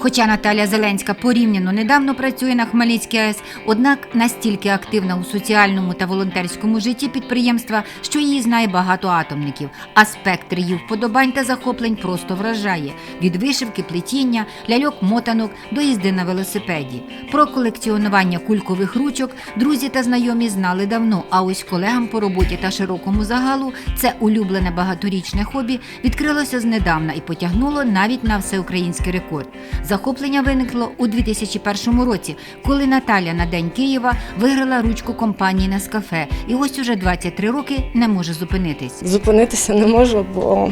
Хоча Наталя Зеленська порівняно недавно працює на Хмельницькій АЕС, однак настільки активна у соціальному та волонтерському житті підприємства, що її знає багато атомників. А спектр її вподобань та захоплень просто вражає від вишивки, плетіння, ляльок-мотанок до їзди на велосипеді. Про колекціонування кулькових ручок друзі та знайомі знали давно. А ось колегам по роботі та широкому загалу це улюблене багаторічне хобі відкрилося знедавна і потягнуло навіть на всеукраїнський рекорд. Захоплення виникло у 2001 році, коли Наталя на День Києва виграла ручку компанії Нескафе, і ось уже 23 роки не може зупинитись. Зупинитися не можу, бо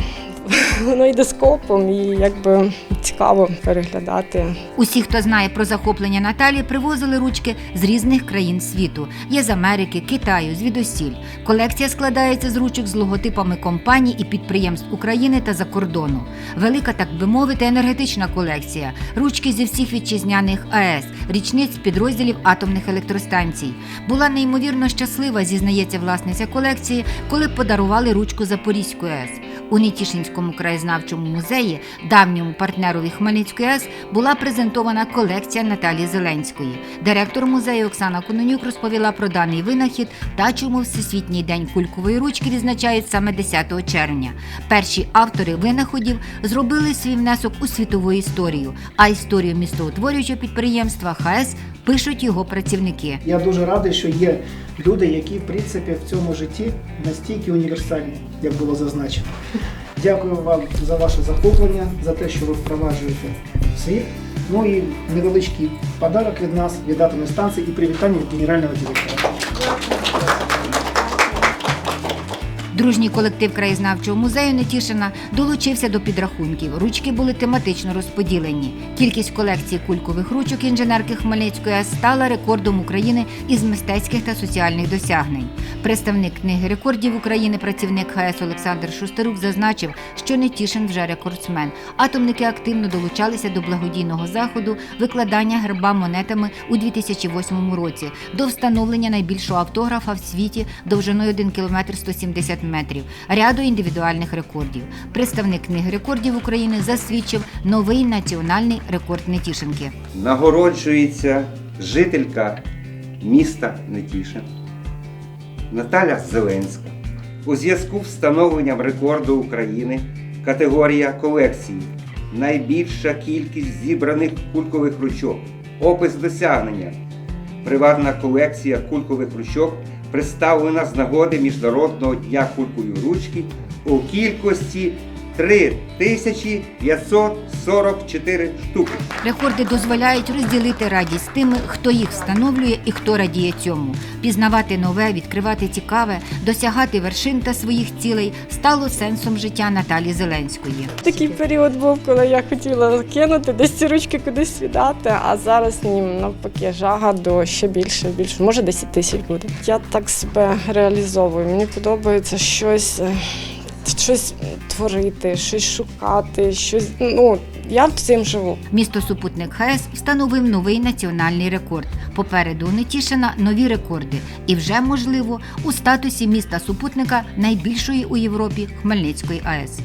воно йде скопом і якби цікаво переглядати. Усі, хто знає про захоплення Наталі, привозили ручки з різних країн світу. Є з Америки, Китаю, звідусіль. Колекція складається з ручок з логотипами компаній і підприємств України та за кордону. Велика, так би мовити, енергетична колекція. Ручки зі всіх вітчизняних АЕС, річниць підрозділів атомних електростанцій. Була неймовірно щаслива, зізнається власниця колекції, коли подарували ручку Запорізької АЕС. У Нетішинському краєзнавчому музеї, давньому партнерові Хмельницької АЕС, була презентована колекція Наталії Зеленської. Директор музею Оксана Кононюк розповіла про даний винахід та чому Всесвітній день кулькової ручки відзначають саме 10 червня. Перші автори винаходів зробили свій внесок у світову історію, а історію містоутворюючого підприємства ХАЕС пишуть його працівники. Я дуже радий, що є люди, які в принципі в цьому житті настільки універсальні, як було зазначено. Дякую вам за ваше захоплення, за те, що ви впроваджуєте світ. Ну і невеличкий подарок від нас, від атомної станції і привітання від генерального директора. Дружній колектив краєзнавчого музею Нетішина долучився до підрахунків. Ручки були тематично розподілені. Кількість колекції кулькових ручок інженерки Хмельницької стала рекордом України із мистецьких та соціальних досягнень. Представник книги рекордів України, працівник ХАЕС Олександр Шустерук зазначив, що Нетішин вже рекордсмен. Атомники активно долучалися до благодійного заходу викладання герба монетами у 2008 році до встановлення найбільшого автографа в світі довжиною 1 км 170 метрів, ряду індивідуальних рекордів. Представник книги рекордів України засвідчив новий національний рекорд Нетішинки. Нагороджується жителька міста Нетішин Наталя Зеленська у зв'язку з встановленням рекорду України категорія колекції. Найбільша кількість зібраних кулькових ручок. Опис досягнення. Приватна колекція кулькових ручок представлена з нагоди Міжнародного дня кулькової ручки у кількості 3544 штуки. Рекорди дозволяють розділити радість тими, хто їх встановлює і хто радіє цьому. Пізнавати нове, відкривати цікаве, досягати вершин та своїх цілей стало сенсом життя Наталі Зеленської. Такий період був, коли я хотіла кинути десь ці ручки кудись віддати, а зараз ні, навпаки жага до ще більше, більше, може 10 тисяч буде. Я так себе реалізовую. Мені подобається щось. Щось творити, щось шукати, щось. Ну я цим живу. Місто Супутник ХАЕС встановив новий національний рекорд. Попереду Нетішина нові рекорди. І вже можливо у статусі міста супутника найбільшої у Європі Хмельницької АЕС.